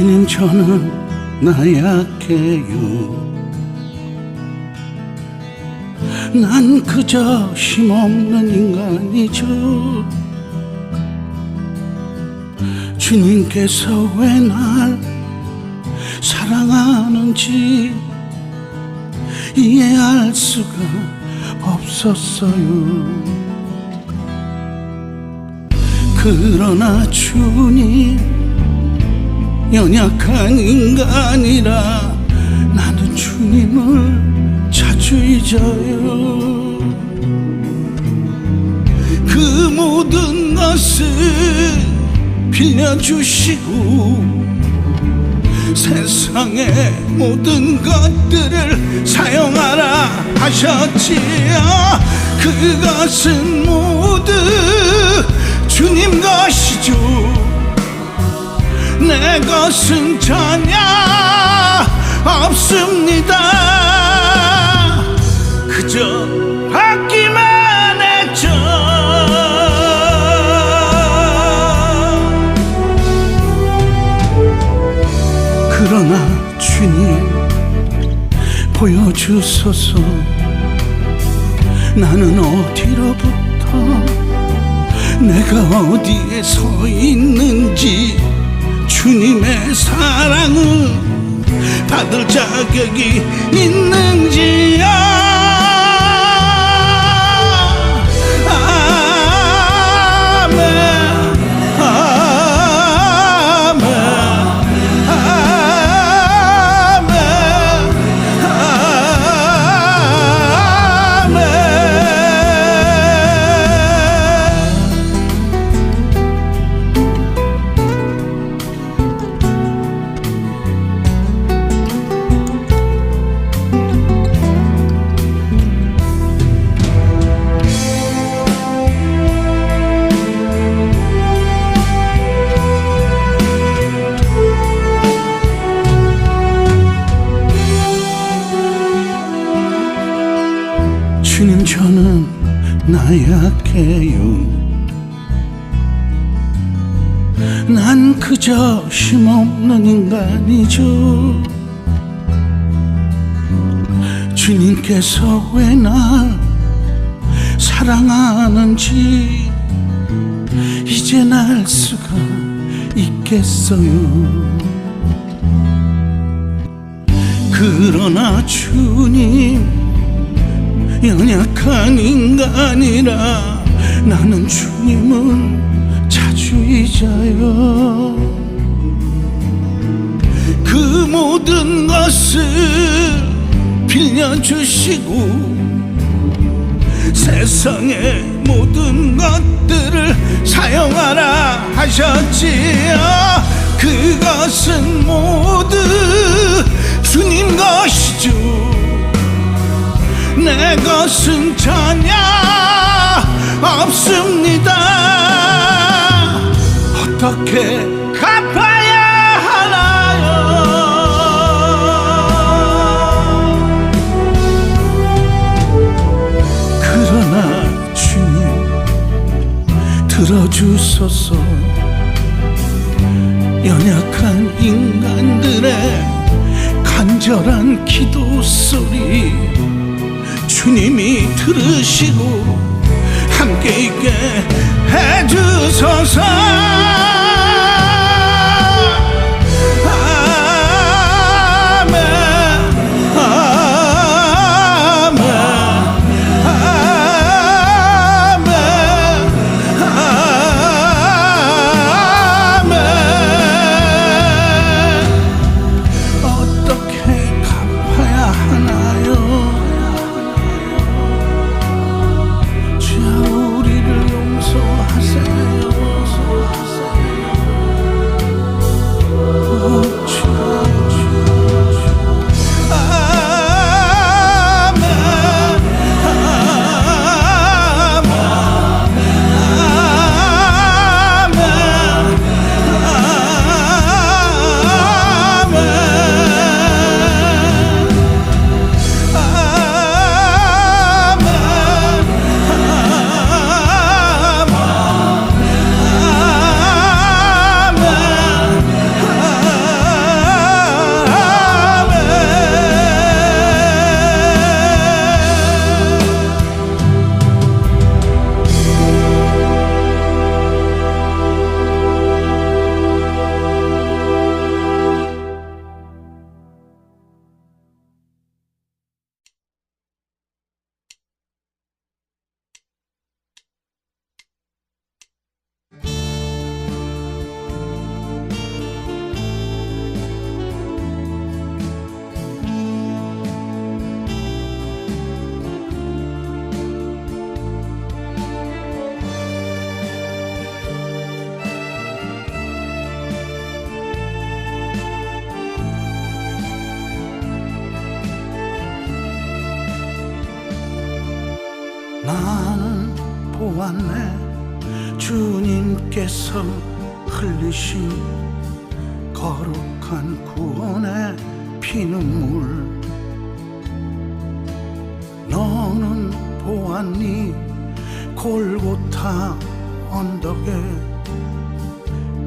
저는 나약해요. 난 그저 힘없는 인간이죠. 주님께서 왜 날 사랑하는지 이해할 수가 없었어요. 그러나 주님 연약한 인간이라 나는 주님을 자주 잊어요. 그 모든 것을 빌려주시고 세상의 모든 것들을 사용하라 하셨지요. 그것은 모두 주님 것이죠 내 것은 전혀 없습니다. 그저 받기만 했죠. 그러나 주님 보여주소서. 나는 어디로부터 내가 어디에 서 있는지 주님의 사랑을 받을 자격이 있는지요 나약해요. 난 그저 힘없는 인간이죠. 주님께서 왜 날 사랑하는지 이젠 알 수가 있겠어요. 그러나 주님 연약한 인간이라 나는 주님을 자주 잊어요. 그 모든 것을 빌려주시고 세상의 모든 것들을 사용하라 하셨지요. 그것은 모두 주님 것이죠 내 것은 전혀 없습니다. 어떻게 갚아야 하나요? 그러나 주님 들어주소서. 연약한 인간들의 간절한 기도 소리 주님이 들으시고 함께 있게 해주소서 보았네. 주님께서 흘리신 거룩한 구원의 피눈물. 너는 보았니? 골고타 언덕에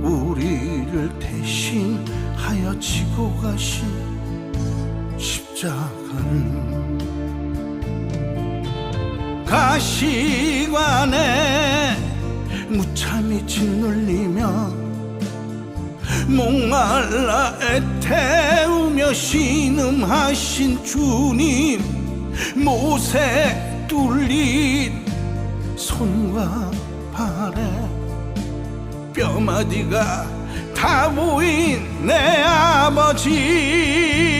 우리를 대신하여 지고 가신 십자가를 가시관에 무참히 짓눌리며 목말라 애태우며 신음하신 주님 못에 뚫린 손과 발에 뼈마디가 다 보인 내 아버지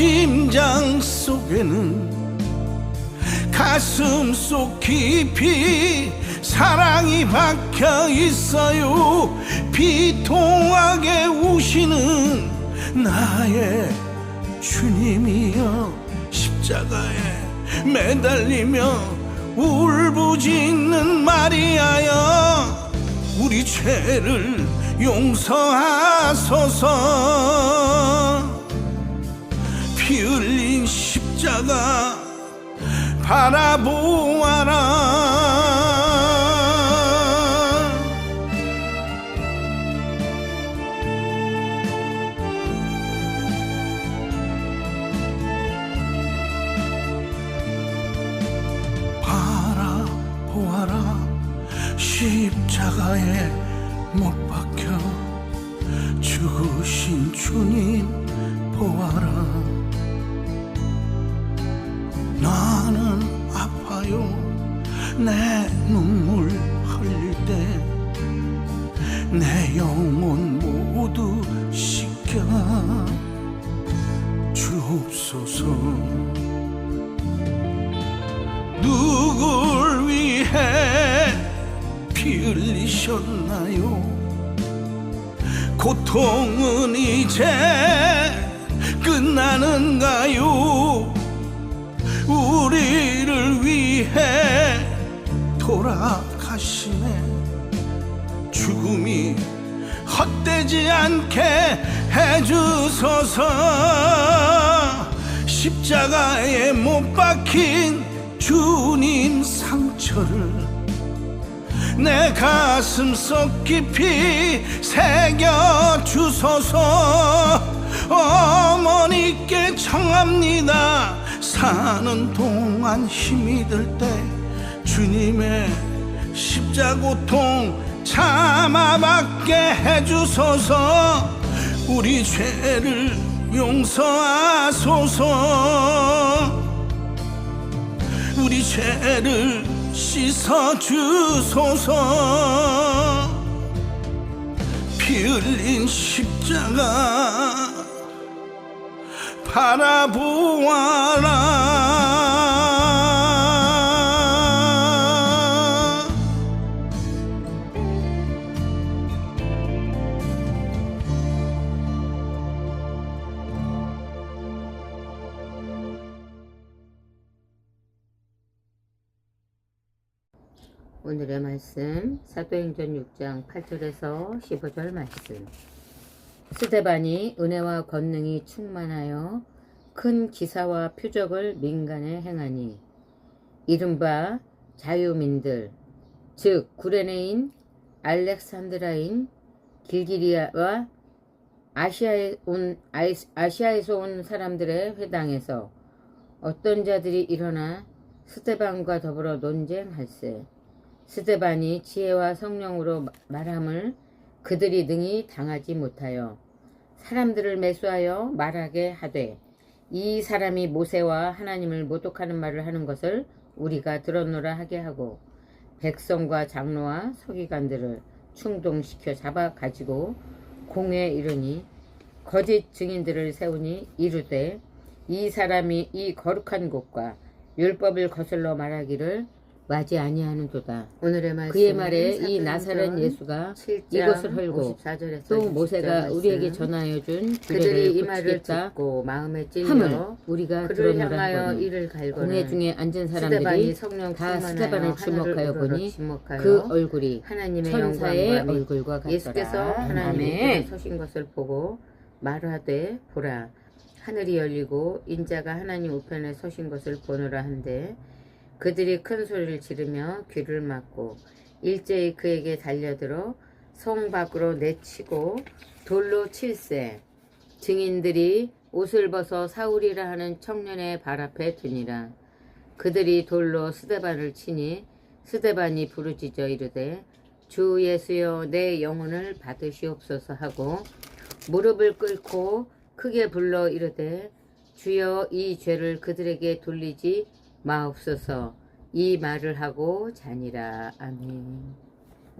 심장 속에는 가슴 속 깊이 사랑이 박혀 있어요. 비통하게 우시는 나의 주님이여 십자가에 매달리며 울부짖는 마리아여 우리 죄를 용서하소서 피 흘린 십자가 바라보아라. 바라보아라. 십자가에 못 박혀 죽으신 주님 보아라 아파요. 내 눈물 흘릴 때 내 영혼 모두 씻겨 주옵소서. 누굴 위해 피 흘리셨나요? 고통은 이제 끝나는가요 우리를 위해 돌아가시네. 죽음이 헛되지 않게 해주소서. 십자가에 못 박힌 주님 상처를 내 가슴 속 깊이 새겨 주소서. 어머니께 청합니다 사는 동안 힘이 들 때 주님의 십자고통 참아받게 해주소서. 우리 죄를 용서하소서. 우리 죄를 씻어 주소서. 피 흘린 십자가 바라보아라. 오늘의 말씀 사도행전 6장 8절에서 15절 말씀 스테반이 은혜와 권능이 충만하여 큰 기사와 표적을 민간에 행하니 이른바 자유민들 즉 구레네인 알렉산드라인 길기리아와 아시아에 온 아시아에서 온 사람들의 회당에서 어떤 자들이 일어나 스테반과 더불어 논쟁할세. 스테반이 지혜와 성령으로 마- 말함을 그들이 능히 당하지 못하여 사람들을 매수하여 말하게 하되 이 사람이 모세와 하나님을 모독하는 말을 하는 것을 우리가 들었노라 하게 하고 백성과 장로와 서기관들을 충동시켜 잡아 가지고 공회에 이르니 거짓 증인들을 세우니 이르되 이 사람이 이 거룩한 곳과 율법을 거슬러 말하기를 맞이 아니하는도다. 오늘의 말씀 그의 말에 이 나사렛 예수가 이것을 헐고 또 모세가 우리에게 전하여 준 그들이 이 말을 듣고 마음에 찔려 우리가 이를 공회 중에 앉은 사람들이 다 스데반을 주목하여 보니 그 얼굴이 하나님의 천사의 얼굴과 같더라. 예수께서 하나님의 서신 것을 보고 말하되 보라 하늘이 열리고 인자가 하나님 우편에 서신 것을 보노라 한데 그들이 큰 소리를 지르며 귀를 막고 일제히 그에게 달려들어 성 밖으로 내치고 돌로 칠세 증인들이 옷을 벗어 사울이라 하는 청년의 발 앞에 두니라. 그들이 돌로 스데반을 치니 스데반이 부르짖어 이르되 주 예수여 내 영혼을 받으시옵소서 하고 무릎을 꿇고 크게 불러 이르되 주여 이 죄를 그들에게 돌리지 마옵소서 이 말을 하고 자니라. 아멘